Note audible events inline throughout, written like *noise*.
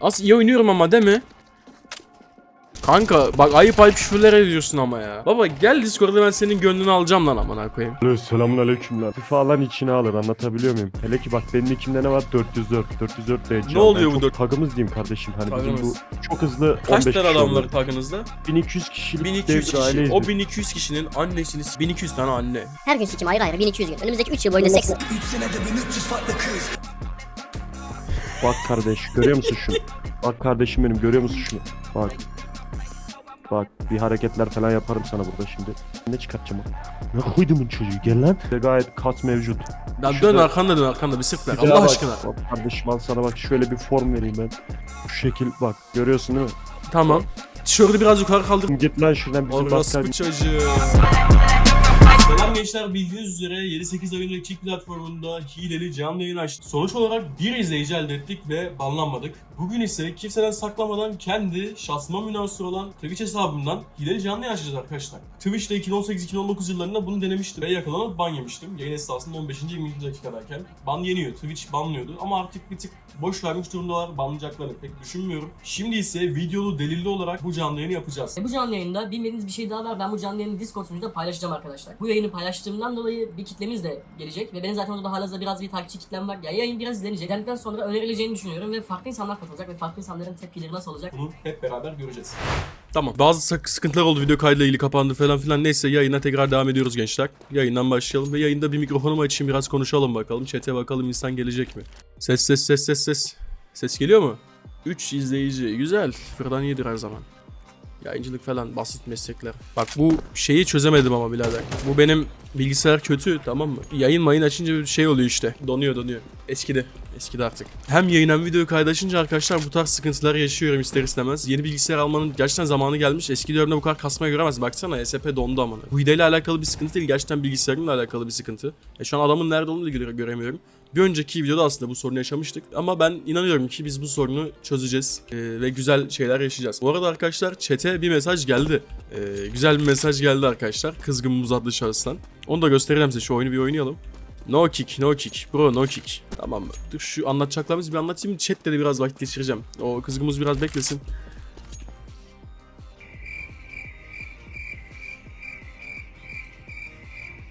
Az iyi oynuyorum ama değil mi? Kanka bak ayıp ayıp küfürler ediyorsun ama ya. Baba gel Discord'da ben senin gönlünü alacağım lan amına koyayım. Alo selamun aleyküm lan. FIFA alan içine alır anlatabiliyor muyum? Hele ki bak benim ikimde ne var 404. 404 DC. Ne oluyor Ben bu dört- Takımız diyeyim kardeşim hani bizim bu çok hızlı Kaç 15 tane kişi adam var oldu. takınızda? 1200 kişilik 1200 dev bir kişi. aileyiz O biz. 1200 kişinin annesini 1200 tane anne. Her gün sikim ayrı ayrı 1200 gün. Önümüzdeki 3 yıl boyunca seks. Bak kardeş görüyor musun şunu? Bak kardeşim benim görüyor musun şunu? Bak. Bak bir hareketler falan yaparım sana burada şimdi. Ne çıkartacağım o? Ne koydumun çocuğu gel lan. Ve gayet kas mevcut. Lan dön Şurada- arkanda dön arkanda bir sırt ver Bir daha Allah bak. aşkına. Bak kardeşim al sana bak şöyle bir form vereyim ben. Şu şekil bak görüyorsun değil mi? Tamam. Tişörtü biraz yukarı kaldır. Git lan şuradan bizim Orası bu çocuğu. Selam gençler bildiğiniz üzere 7-8 ayında Kick platformunda hileli canlı yayın açtık. Sonuç olarak bir izleyici elde ettik ve banlanmadık. Bugün ise kimseden saklamadan kendi şahsıma münasır olan Twitch hesabımdan hileli canlı yayın açacağız arkadaşlar. Twitch'te 2018-2019 yıllarında bunu denemiştim ve yakalanıp ban yemiştim. Yayın esnasında 15. 20. dakikadayken. Ban yeniyor, Twitch banlıyordu ama artık bir tık boş vermiş durumdalar. Banlayacaklarını pek düşünmüyorum. Şimdi ise videolu delilli olarak bu canlı yayını yapacağız. E, Bu canlı yayında bilmediğiniz bir şey daha var. Ben bu canlı yayını Discord sunucunda paylaşacağım arkadaşlar. Bu yayını paylaştığımdan dolayı bir kitlemiz de gelecek ve benim zaten orada halihazırda biraz bir takipçi kitlem var. Ya yayın biraz izlenecek. İzlendikten sonra önerileceğini düşünüyorum ve farklı insanlar katılacak ve farklı insanların tepkileri nasıl olacak? Bunu hep beraber göreceğiz. Tamam. Bazı sıkıntılar oldu. Video kaydıyla ilgili kapandı falan filan. Neyse yayına tekrar devam ediyoruz gençler. Yayından başlayalım ve yayında bir mikrofonumu açayım biraz konuşalım bakalım. Chat'e bakalım insan gelecek mi? Ses ses ses ses ses. Ses geliyor mu? 3 izleyici. Güzel. Fırdan iyidir her zaman. Yayıncılık falan basit meslekler. Bak bu şeyi çözemedim ama birader. Bu benim bilgisayar kötü tamam mı? Yayın mayın açınca bir şey oluyor işte. Donuyor donuyor. Eskidi. Eskidi artık. Hem yayın hem videoyu kaydaşınca arkadaşlar bu tarz sıkıntılar yaşıyorum ister istemez. Yeni bilgisayar almanın gerçekten zamanı gelmiş. Eski dönemde bu kadar kasmaya göremez. Baksana SP dondu amına. Bu hileyle alakalı bir sıkıntı değil. Gerçekten bilgisayarımla alakalı bir sıkıntı. E şu an adamın nerede olduğunu da göre- göremiyorum. Bir önceki videoda aslında bu sorunu yaşamıştık. Ama ben inanıyorum ki biz bu sorunu çözeceğiz. Ee, ve güzel şeyler yaşayacağız. Bu arada arkadaşlar chat'e bir mesaj geldi. Ee, güzel bir mesaj geldi arkadaşlar. Kızgın Muz adlı şahıstan. Onu da göstereceğim size. Şu oyunu bir oynayalım. No kick, no kick. Bro no kick. Tamam mı? Dur şu anlatacaklarımızı bir anlatayım. Chat'te de biraz vakit geçireceğim. O kızgımız biraz beklesin.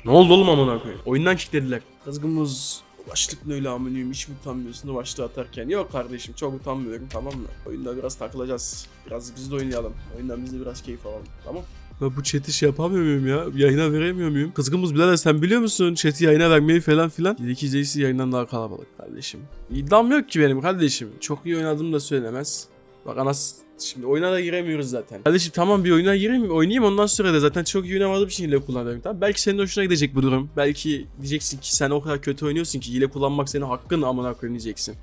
Ne oldu oğlum amına koyayım? Oyundan kicklediler. Kızgımız başlıklı öyle amınıyım hiç mi utanmıyorsun da başlığı atarken. Yok kardeşim çok utanmıyorum tamam mı? Oyunda biraz takılacağız. Biraz biz de oynayalım. Oyundan biz de biraz keyif alalım tamam ben bu chat'i şey yapamıyor muyum ya? Yayına veremiyor muyum? Kızgınımız birader sen biliyor musun? Chat'i yayına vermeyi falan filan. İlk izleyicisi yayından daha kalabalık kardeşim. İddiam yok ki benim kardeşim. Çok iyi oynadığım da söylemez. Bak anas şimdi oyuna da giremiyoruz zaten. Kardeşim tamam bir oyuna gireyim oynayayım ondan sonra da zaten çok iyi oynamadığım için hile kullanıyorum. Tamam belki senin hoşuna gidecek bu durum. Belki diyeceksin ki sen o kadar kötü oynuyorsun ki hile kullanmak senin hakkın amına koyayım diyeceksin.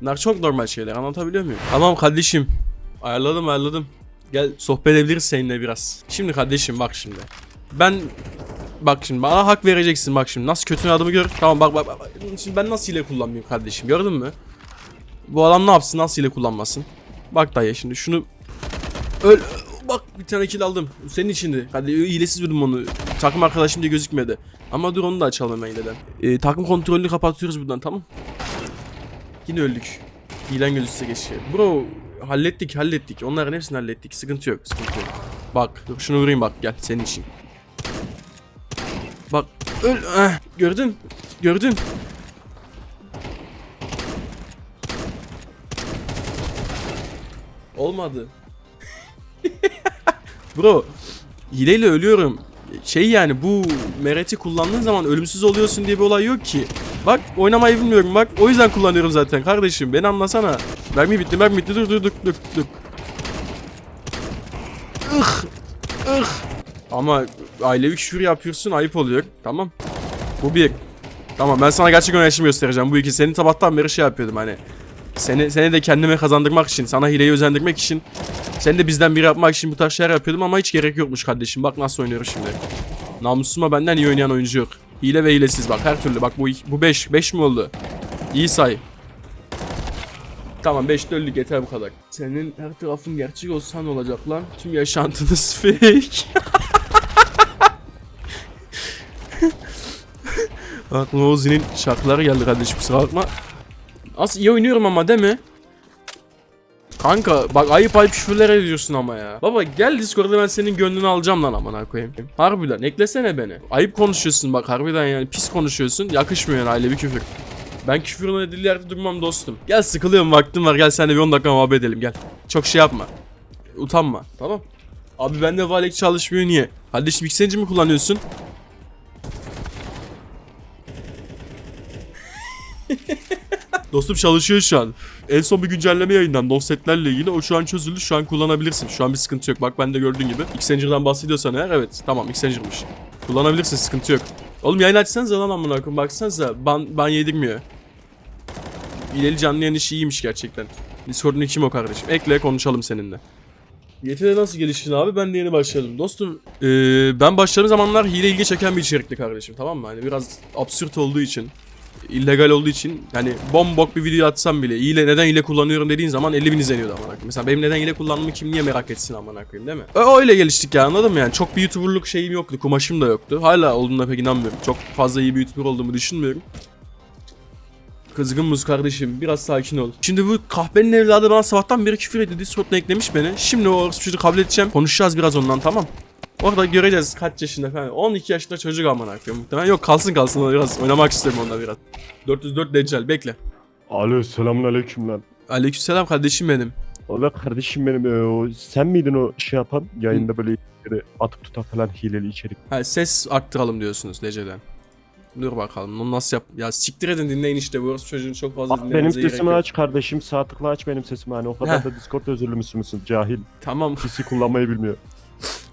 Bunlar çok normal şeyler anlatabiliyor muyum? Tamam kardeşim. Ayarladım ayarladım. Gel sohbet edebiliriz seninle biraz. Şimdi kardeşim bak şimdi. Ben bak şimdi bana hak vereceksin bak şimdi. Nasıl kötü adımı gör. Tamam bak bak bak. Şimdi ben nasıl hile kullanmayayım kardeşim gördün mü? Bu adam ne yapsın nasıl hile kullanmasın? Bak dayı şimdi şunu öl bak bir tane kill aldım. Senin içindi. Hadi hilesiz vurdum onu. Takım arkadaşım diye gözükmedi. Ama dur onu da açalım hileden. Ee, takım kontrolünü kapatıyoruz buradan tamam. Yine öldük. Hilen gözükse geçiyor. Bro hallettik hallettik. Onların hepsini hallettik. Sıkıntı yok sıkıntı yok. Bak şunu vurayım bak gel senin için. Bak öl. Eh, gördün. Gördün. Olmadı. *laughs* Bro hileyle ölüyorum. Şey yani bu mereti kullandığın zaman ölümsüz oluyorsun diye bir olay yok ki. Bak oynamayı bilmiyorum bak o yüzden kullanıyorum zaten kardeşim beni anlasana. Mermi bitti mermi bitti dur dur dur dur dur. Ih ih. Ama ailevi küfür yapıyorsun ayıp oluyor tamam. Bu bir. Tamam ben sana gerçek oynayışımı göstereceğim bu iki. Senin sabahtan beri şey yapıyordum hani. Seni, seni de kendime kazandırmak için, sana hileyi özendirmek için, seni de bizden biri yapmak için bu tarz şeyler yapıyordum ama hiç gerek yokmuş kardeşim. Bak nasıl oynuyoruz şimdi. Namusuma benden iyi oynayan oyuncu yok. Hile ve hilesiz bak her türlü. Bak bu bu 5. 5 mi oldu? İyi say. Tamam 5 öldük yeter bu kadar. Senin her tarafın gerçek olsa ne olacak lan? Tüm yaşantınız *laughs* fake. Bak Nozi'nin şarkıları geldi kardeşim kusura bakma. Az iyi oynuyorum ama değil mi? Kanka bak ayıp ayıp küfürler ediyorsun ama ya. Baba gel Discord'da ben senin gönlünü alacağım lan amına koyayım. Harbiden eklesene beni. Ayıp konuşuyorsun bak harbiden yani pis konuşuyorsun. Yakışmıyor yani aile bir küfür. Ben küfürün edildiği yerde durmam dostum. Gel sıkılıyorum vaktim var gel seninle bir 10 dakika muhabbet edelim gel. Çok şey yapma. Utanma tamam. Abi bende Valek çalışmıyor niye? Kardeşim Xenci mi kullanıyorsun? *laughs* Dostum çalışıyor şu an. En son bir güncelleme yayından offsetlerle ilgili o şu an çözüldü şu an kullanabilirsin. Şu an bir sıkıntı yok. Bak ben de gördüğün gibi. Xenger'dan bahsediyorsan eğer evet tamam Xenger'mış. Kullanabilirsin sıkıntı yok. Oğlum yayın açsanıza lan amına koyayım baksanıza ban, ban yedirmiyor. İleri canlı yayın işi iyiymiş gerçekten. Discord'un kim o kardeşim? Ekle konuşalım seninle. YT'de nasıl geliştin abi? Ben de yeni başladım. Dostum eee, ben başladığım zamanlar hile ilgi çeken bir içerikti kardeşim tamam mı? Hani biraz absürt olduğu için illegal olduğu için hani bombok bir video atsam bile hile neden hile kullanıyorum dediğin zaman 50 bin izleniyordu amına koyayım. Mesela benim neden hile kullandığımı kim niye merak etsin amına koyayım değil mi? Ö- öyle geliştik ya anladın mı yani? Çok bir YouTuber'lık şeyim yoktu, kumaşım da yoktu. Hala olduğuna pek inanmıyorum. Çok fazla iyi bir YouTuber olduğumu düşünmüyorum. Kızgın muz kardeşim biraz sakin ol. Şimdi bu kahvenin evladı bana sabahtan beri küfür ediyor. Discord'una eklemiş beni. Şimdi o çocuğu kabul edeceğim. Konuşacağız biraz ondan tamam. Orada göreceğiz kaç yaşında falan. 12 yaşında çocuk amına koyayım muhtemelen. Yok kalsın kalsın biraz oynamak istiyorum onunla biraz. 404 Deccal bekle. Alo selamun aleyküm lan. Aleykümselam kardeşim benim. Ola kardeşim benim e, o, sen miydin o şey yapan yayında böyle içeri atıp tutan falan hileli içerik. Ha, ses arttıralım diyorsunuz Decal'den. Dur bakalım onu nasıl yap... Ya siktir edin dinleyin işte bu orası çocuğun çok fazla Bak benim dinlemenize gerek sesimi yok. aç kardeşim sağ tıkla aç benim sesimi hani o kadar Heh. da Discord özürlü müsün müsün cahil. Tamam Sisi kullanmayı bilmiyor. *laughs*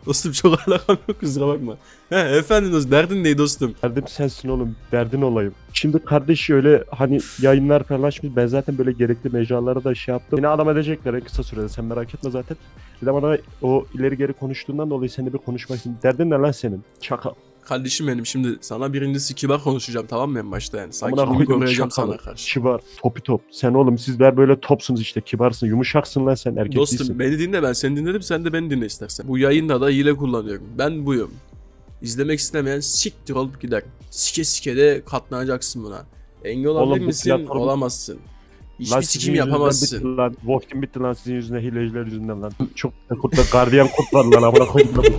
dostum çok alakam yok kusura bakma. He efendim dostum derdin ne dostum? Derdim sensin oğlum derdin olayım. Şimdi kardeş öyle hani yayınlar falan açmış ben zaten böyle gerekli mecralara da şey yaptım. Yine adam edecekler en kısa sürede sen merak etme zaten. Bir de bana o ileri geri konuştuğundan dolayı seninle bir konuşmak istedim. Derdin ne lan senin? Çakal. Kardeşim benim şimdi sana birincisi kibar konuşacağım tamam mı en başta yani. Sakinliğimi koruyacağım sana karşı. Kibar, topi top. Sen oğlum sizler böyle topsunuz işte kibarsın, yumuşaksın lan sen erkek Dostum değilsin. beni dinle ben seni dinledim sen de beni dinle istersen. Bu yayında da hile kullanıyorum. Ben buyum. İzlemek istemeyen siktir olup gider. Sike sike de katlanacaksın buna. Engel olabilir misin? platform- Olamazsın. Hiçbir Lan sikim yapamazsın. Bitti lan. Vaktim bitti lan sizin yüzünden hileciler yüzünden lan. Çok kurtlar gardiyan kurt var lan amına koydum. *laughs*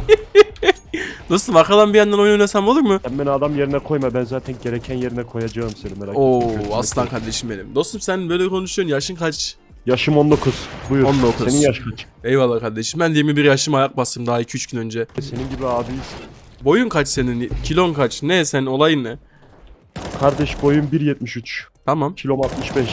Dostum arkadan bir yandan oyun oynasam olur mu? Sen beni adam yerine koyma ben zaten gereken yerine koyacağım seni merak etme. Oo Gözüme aslan koy. kardeşim benim. Dostum sen böyle konuşuyorsun yaşın kaç? Yaşım 19. Buyur. 19. Senin yaş kaç? Eyvallah kardeşim ben de 21 yaşıma ayak bastım daha 2-3 gün önce. Senin gibi abiyiz. Boyun kaç senin? Kilon kaç? Ne sen olayın ne? Kardeş boyum 1.73. Tamam. Kilom 65.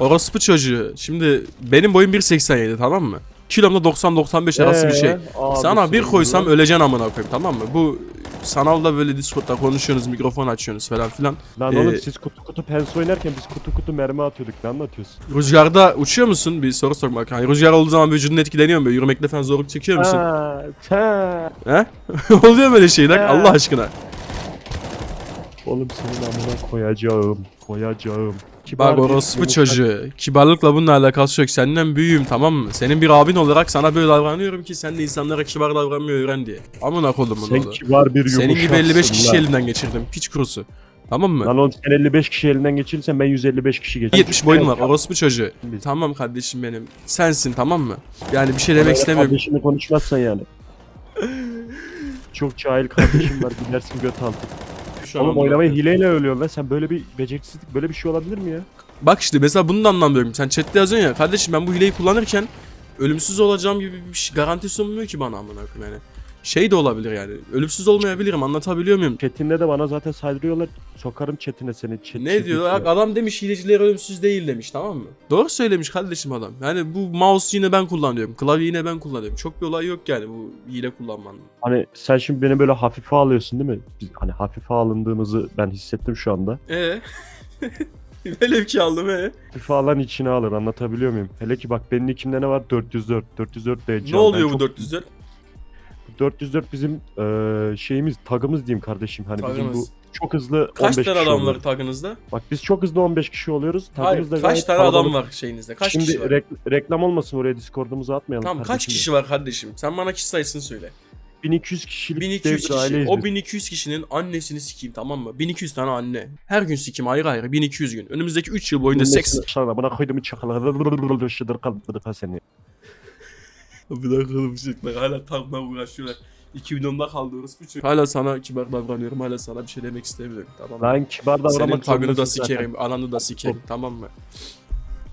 Orospu çocuğu. Şimdi benim boyum 1.87 tamam mı? Kilom da 90-95 arası bir şey. Ee, abi Sana bir koysam öleceksin amına koyayım tamam mı? Bu sanalda böyle Discord'da konuşuyorsunuz, mikrofon açıyorsunuz falan filan. Lan Ee, oğlum siz kutu kutu pens oynarken biz kutu kutu mermi atıyorduk. Ne anlatıyorsun? Rüzgarda uçuyor musun? Bir soru sormak. Hani rüzgar olduğu zaman vücudun etkileniyor mu? Böyle yürümekte falan zorluk çekiyor musun? Ha. He? *laughs* Oluyor mu öyle şeyler? Ha. Allah aşkına. Oğlum senin amına koyacağım. Koyacağım. Bak Kibar bir orospu çocuğu. Kibarlıkla bunun alakası yok. Senden büyüğüm tamam mı? Senin bir abin olarak sana böyle davranıyorum ki sen de insanlara kibar davranmayı öğren diye. Amına kodumun Sen oğlu. kibar bir Senin gibi 55 yumuşaksın kişi lan. elinden geçirdim. Piç kurusu. Tamam mı? Lan oğlum sen 55 kişi elinden geçirirsen ben 155 kişi geçerim. 70 boyun var. Orospu çocuğu. Tamam kardeşim benim. Sensin tamam mı? Yani bir şey demek istemiyorum. Kardeşini konuşmazsan yani. *laughs* Çok cahil kardeşim var gidersin göt altı. Şu an Oğlum anladım. oynamayı hileyle ölüyorsun lan sen böyle bir beceriksizlik böyle bir şey olabilir mi ya? Bak işte mesela bunu da anlamıyorum. Sen chatte yazıyorsun ya. Kardeşim ben bu hileyi kullanırken ölümsüz olacağım gibi bir şey, garanti sunmuyor ki bana amına koyayım yani. Şey de olabilir yani. Ölümsüz olmayabilirim. Anlatabiliyor muyum? Chatinde de bana zaten saydırıyorlar. Sokarım chatine seni. Chat, Ne diyor? içine. Adam demiş hileciler ölümsüz değil demiş tamam mı? Doğru söylemiş kardeşim adam. Yani bu mouse yine ben kullanıyorum. Klavye yine ben kullanıyorum. Çok bir olay yok yani bu hile kullanmanın. Hani sen şimdi beni böyle hafife alıyorsun değil mi? Biz, hani hafife alındığımızı ben hissettim şu anda. Ee? Velev ki aldım ee. Hafife alan içine alır anlatabiliyor muyum? Hele ki bak benim ikimde ne var? 404. 404 DC. Ne oluyor bu 404? 404 bizim eee, şeyimiz, tagımız diyeyim kardeşim. Hani bizim bu Tagımız. çok hızlı Kaç 15 tane kişi adam var oluyoruz. tagınızda? Bak biz çok hızlı 15 kişi oluyoruz. Hayır, Tagımız da kaç gayet tane adam kalabalık. var şeyinizde? Kaç Şimdi kişi var? rek- reklam olmasın oraya Discord'umuza atmayalım. Tamam kaç kardeşim. kişi var kardeşim? Sen bana kişi sayısını söyle. 1200 kişilik 1200 dev bir kişi. aileyiz O biz. 1200 kişinin annesini sikeyim tamam mı? 1200 tane anne. Her gün sikeyim ayrı ayrı 1200 gün. Önümüzdeki 3 yıl boyunca seks. Şarada bana koyduğumu çakalı. *laughs* Şıdır kaldı seni. Dakika oğlum çocuklar hala takma uğraşıyorlar. 2 milyonda kaldırıyoruz. Üç. Hala sana kibar davranıyorum. Hala sana bir şey demek istemiyorum. Tamam mı? Ben kibar Senin davranmak tagını da zorundasın zaten. sikerim. Ananı da sikerim. Tamam mı?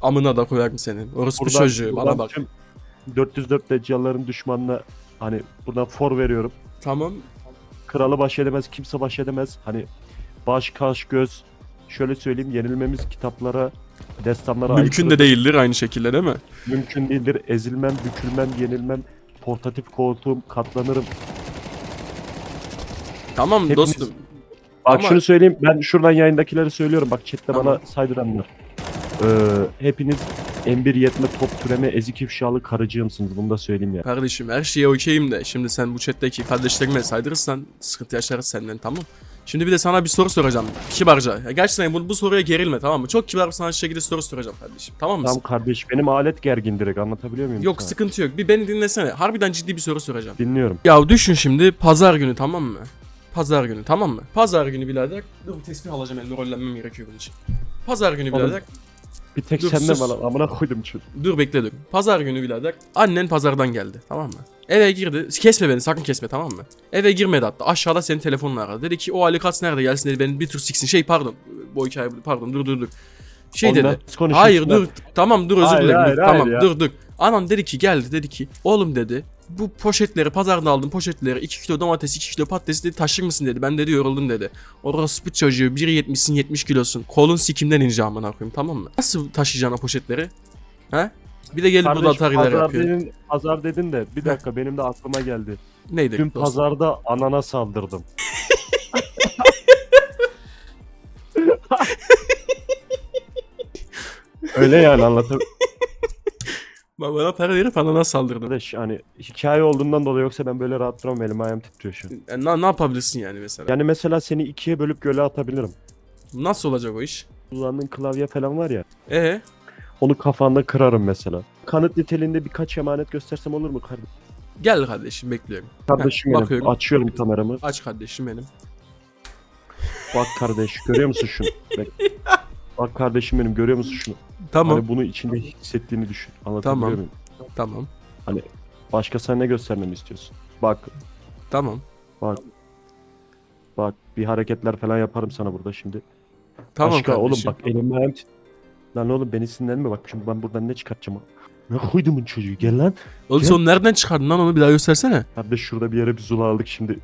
Amına da koyarım senin. Orospu Buradan- çocuğu. Bana bak. tüm 404 deccaların düşmanına hani buradan for veriyorum. Tamam. Kralı baş edemez, kimse baş edemez. Hani baş, kaş, göz. Şöyle söyleyeyim yenilmemiz kitaplara, destanlara Mümkün de değildir aynı şekilde değil mi? Mümkün değildir. Ezilmem, bükülmem, yenilmem. Portatif koltuğum, katlanırım. Tamam Hepiniz- dostum. Bak Ama- şunu söyleyeyim. Ben şuradan yayındakileri söylüyorum. Bak chatte Tamam. bana saydıranlar. Ee, hepiniz M1 yetme top türeme ezik ifşalı karıcığımsınız. Bunu da söyleyeyim ya. Kardeşim her şeye okeyim de şimdi sen bu chatteki kardeşlerime saydırırsan sıkıntı yaşarız senden tamam Şimdi bir de sana bir soru soracağım kibarca. Ya gerçekten bu, bu soruya gerilme tamam mı? Çok kibar bir sana şekilde soru soracağım kardeşim. Tamam mı? Tamam kardeş benim alet gergin direkt anlatabiliyor muyum? Yok sana? sıkıntı yok. Bir beni dinlesene. Harbiden ciddi bir soru soracağım. Dinliyorum. Ya düşün şimdi pazar günü tamam mı? Pazar günü tamam mı? Pazar günü birader. Dur bir tespih alacağım elimde rollenmem gerekiyor bunun için. Pazar günü birader. Bir tek Dur, sende sus. bana amına koydum çocuk. Dur bekle dur. Pazar günü birader. Annen pazardan geldi tamam mı? Eve girdi. Kesme beni sakın kesme tamam mı? Eve girmedi hatta. Aşağıda senin telefonla aradı. Dedi ki o Ali Kas nerede gelsin dedi. Beni bir tur siksin. Şey pardon. Bu hikaye pardon dur dur dur. Şey Ondan dedi. Hayır dur. Tamam dur özür Hayır, dilerim. hayır, hayır tamam ya. dur dur. Anam dedi ki geldi dedi ki oğlum dedi bu poşetleri pazardan aldım poşetleri 2 kilo domates 2 kilo patates dedi taşır mısın dedi. Ben dedi yoruldum dedi. Orospu çocuğu 1.70'sin 70 kilosun. Kolun sikimden ince amına koyayım tamam mı? Nasıl taşıyacaksın o poşetleri? He? Bir de gelip burada Kardeş atariler pazar yapıyor. dedin, pazar dedin de bir dakika benim de aklıma geldi. Neydi? Dün dostum? pazarda anana saldırdım. *laughs* Öyle yani anlatabiliyor Ba- Bana para verip anana saldırdın. Kardeş hani hikaye olduğundan dolayı yoksa ben böyle rahat duramam elim ayağım titriyor şu an. E, Ne, ne yapabilirsin yani mesela? Yani mesela seni ikiye bölüp göle atabilirim. Nasıl olacak o iş? Kullandığın klavye falan var ya. Ee, Onu kafanda kırarım mesela. Kanıt niteliğinde birkaç emanet göstersem olur mu kardeşim? gel kardeşim bekliyorum. Kardeşim benim. bakıyorum. Açıyorum kameramı. Aç kardeşim benim. Bak kardeş görüyor musun şunu? *laughs* Bak, bak kardeşim benim görüyor musun şunu? Tamam. Hani bunu içinde hissettiğini düşün. Anlatabiliyor Tamam. muyum? Tamam. Başka sen ne göstermemi istiyorsun? Bak Tamam. bak bir hareketler falan yaparım sana burada şimdi. Tamam Başka oğlum kardeşim. bak elim ayağım tit- Lan oğlum beni sinirlenme bak şimdi ben buradan ne çıkartacağım? Ne koydumun çocuğu gel lan. Oğlum sen onu nereden çıkardın lan onu bir daha göstersene. Kardeş şurada bir yere bir zula aldık şimdi.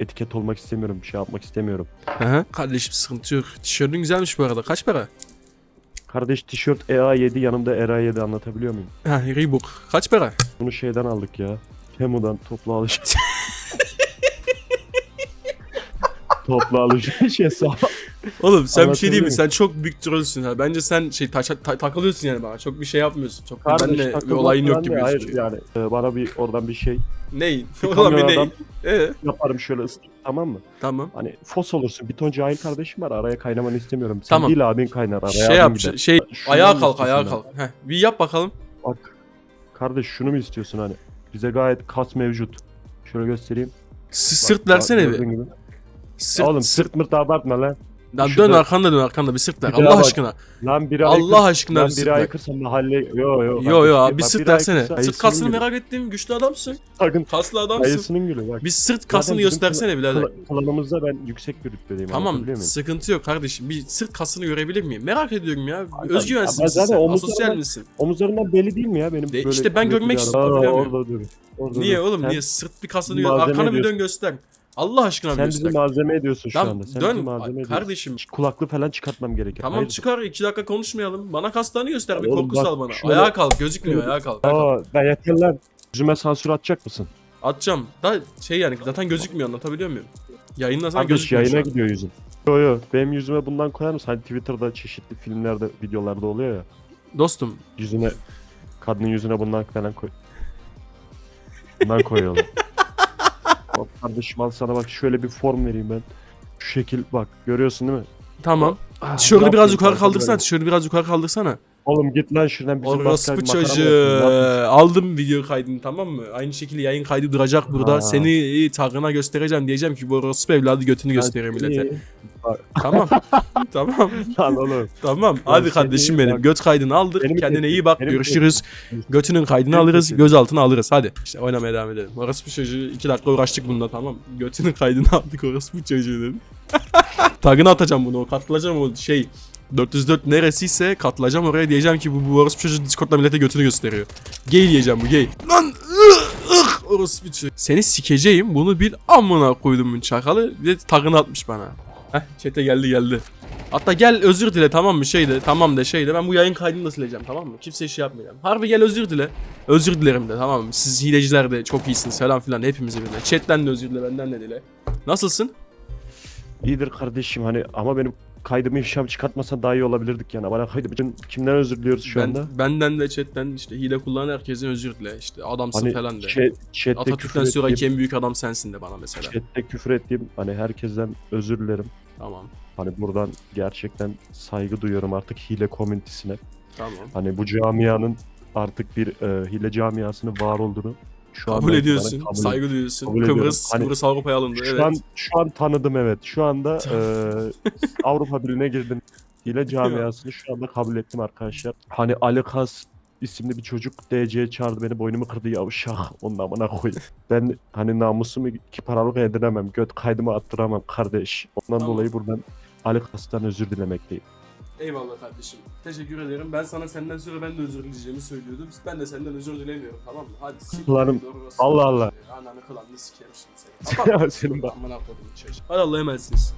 Etiket olmak istemiyorum bir şey yapmak istemiyorum. Hı hı. Kardeşim sıkıntı yok. Tişörtün güzelmiş bu arada. Kaç para? Kardeş tişört EA7 yanımda ERA7 anlatabiliyor muyum? Ha Reebok. Kaç para? Bunu şeyden aldık ya. Temu'dan toplu alış. *laughs* toplu alışveriş *laughs* hesabı. Oğlum sen bir şey değil mi? Sen çok büyük trollsün ha. Bence sen şey taş- ta- takılıyorsun yani bana. Çok bir şey yapmıyorsun. Çok Kardeş benimle bir olayın yok gibi Hayır gözüküyor. yani e, bana bir oradan bir şey Ney? Ulan bir *laughs* kameradan- ney? Ee, yaparım şöyle ısıt tamam mı? tamam. Hani fos olursun. Bir ton cahil kardeşim var. Araya kaynamanı istemiyorum. Sen Tamam. değil abin kaynar. Araya Şey abin yap, gider. şey, şey Şundan ayağa kalk, ayağa istiyorsun kalk. Heh, bir yap bakalım. kardeş şunu mu istiyorsun hani? Bize gayet kas mevcut. Şöyle göstereyim. S- Bak, sırt versene bir. gördüğün gibi. Sırt, Oğlum sırt. sırt mırt abartma lan. Lan dön şurada- arkanda dön arkanda bir sırt ver. Bir daha Allah bak. aşkına. Lan biri Allah aşkına lan bir biri ver. aykırsa mahalle... Yo yo. Yo yo abi bir sırt versene. Sırt kasını merak ettim. Güçlü adamsın. Sakın Kaslı adamsın. ayısının gülü bak. Bir sırt kasını bizim göstersene birader. kla- Klanımızda ben yüksek bir rütbedeyim. Tamam muyum? sıkıntı yok kardeşim. Bir sırt kasını görebilir miyim? Merak ediyorum ya. Ya ben misin zaten sen? omuzlarına- Asosyal misin? Omuzlarından belli değil mi ya benim De- böyle... işte ben görmek bir istiyorum? Aa. Orada dur. Orada Niye dur. oğlum Sen- niye sırt bir kasını malzeme arkanı bir dön göster. Allah aşkına bir Sen göster. bizi malzeme ediyorsun şu Lan anda. Sen bizi dön malzeme ediyorsun. kardeşim. Kulaklığı falan çıkartmam gerekiyor. Tamam Hayır. çıkar iki dakika konuşmayalım. Bana kaslarını göster bir Oğlum korku bak, sal bana. şöyle- Ayağa kalk gözükmüyor ayağa kalk. Ayağa kalk. Aa ben yeter lan. Yüzüme sansür atacak mısın? Atacağım. Da şey yani zaten gözükmüyor anlatabiliyor muyum? Yayında sana Kardeş gözükmüyor şu yayına an. gidiyor yüzün. Yo yo benim yüzüme bundan koyar mısın? Hani Twitter'da çeşitli filmlerde, videolarda oluyor ya. Dostum Yüzüne, kadının yüzüne bundan falan koy. Bundan koyuyorlar. *laughs* kardeşim al sana bak şöyle bir form vereyim ben. Şu şekil bak görüyorsun değil mi? tamam. Ah, Tişörtü ne biraz yapayım yukarı kaldırsana. Tişörtü biraz yukarı kaldırsana. Oğlum git lan şuradan bizim Orospu makara mı çocuğu. yapıyorsun? Aldım video kaydını tamam mı? Aynı şekilde yayın kaydı duracak burada. Ha. Seni tagına göstereceğim diyeceğim ki bu orospu evladı götünü gösteriyor millete. tamam. *laughs* tamam. Lan oğlum. Tamam. Hadi seni- kardeşim benim. bak- Göt kaydını aldık. Benim Kendine iyi bak. benim Görüşürüz. Götünün kaydını Benim alırız. Gözaltına alırız. Hadi. İşte oynamaya devam edelim. Orospu çocuğu 2 dakika uğraştık bunda tamam. Götünün kaydını *laughs* aldık orospu çocuğu dedim. *laughs* Tagını atacağım bunu. Katılacağım o şey. 404 neresiyse katılacağım oraya diyeceğim ki bu, bu orospu çocuğu Discord'da millete götünü gösteriyor. Gay diyeceğim bu gay. Lan orospu çocuğu. Seni sikeceğim bunu bil amına koydum çakalı. Bir de tagını atmış bana. Heh chat'e geldi geldi. Hatta gel özür dile tamam mı şeyde tamam de şeyde ben bu yayın kaydını da sileceğim tamam mı? Kimseye şey yapmayacağım. Harbi gel özür dile. Özür dilerim de tamam mı? Siz hileciler de çok iyisiniz falan filan hepimize birine. Chat'ten de özür dile benden de dile. Nasılsın? İyidir kardeşim hani ama benim kaydımı ifşam çıkartmasan daha iyi olabilirdik yani. Bana kaydım için kimden özür diliyoruz şu ben, anda? Benden de chatten işte hile kullanan herkese özür dile. İşte adamsın Hani falan de. chat, chatte Atatürk'ten sonraki en büyük adam sensin de bana mesela. chatte küfür ettiğim hani herkesten özür dilerim. Tamam. Hani buradan gerçekten saygı duyuyorum artık hile komünitesine. Tamam. Hani bu camianın artık bir e, hile camiasının var olduğunu şu Kabul andan ediyorsun. kabul saygı duyuyorsun. kabul. Kıbrıs, Hani Kıbrıs Avrupa'ya alındı. Şu evet. an şu an tanıdım evet. Şu anda *laughs* e, Avrupa Birliği'ne girdim. Hile camiasını şu anda kabul ettim arkadaşlar. Hani Ali Kas isimli bir çocuk DC'ye çağırdı beni boynumu kırdı yavşak onun amına koyayım. Ben hani namusumu iki paralık edinemem. Göt kaydımı attıramam kardeş. Ondan Tamam. dolayı buradan Ali Kas'tan özür dilemekteyim. Eyvallah kardeşim. Teşekkür ederim. Ben sana senden sonra ben de özür dileyeceğimi söylüyordum. Ben de senden özür dilemiyorum tamam mı? Hadi sik. Kılarım. Doğru olsun. Allah Allah. Ananı kılanını sikerim şimdi seni. Kapat. *laughs* Senin bak. Amına koydum çocuğu. Hadi Allah'a emanetsiniz.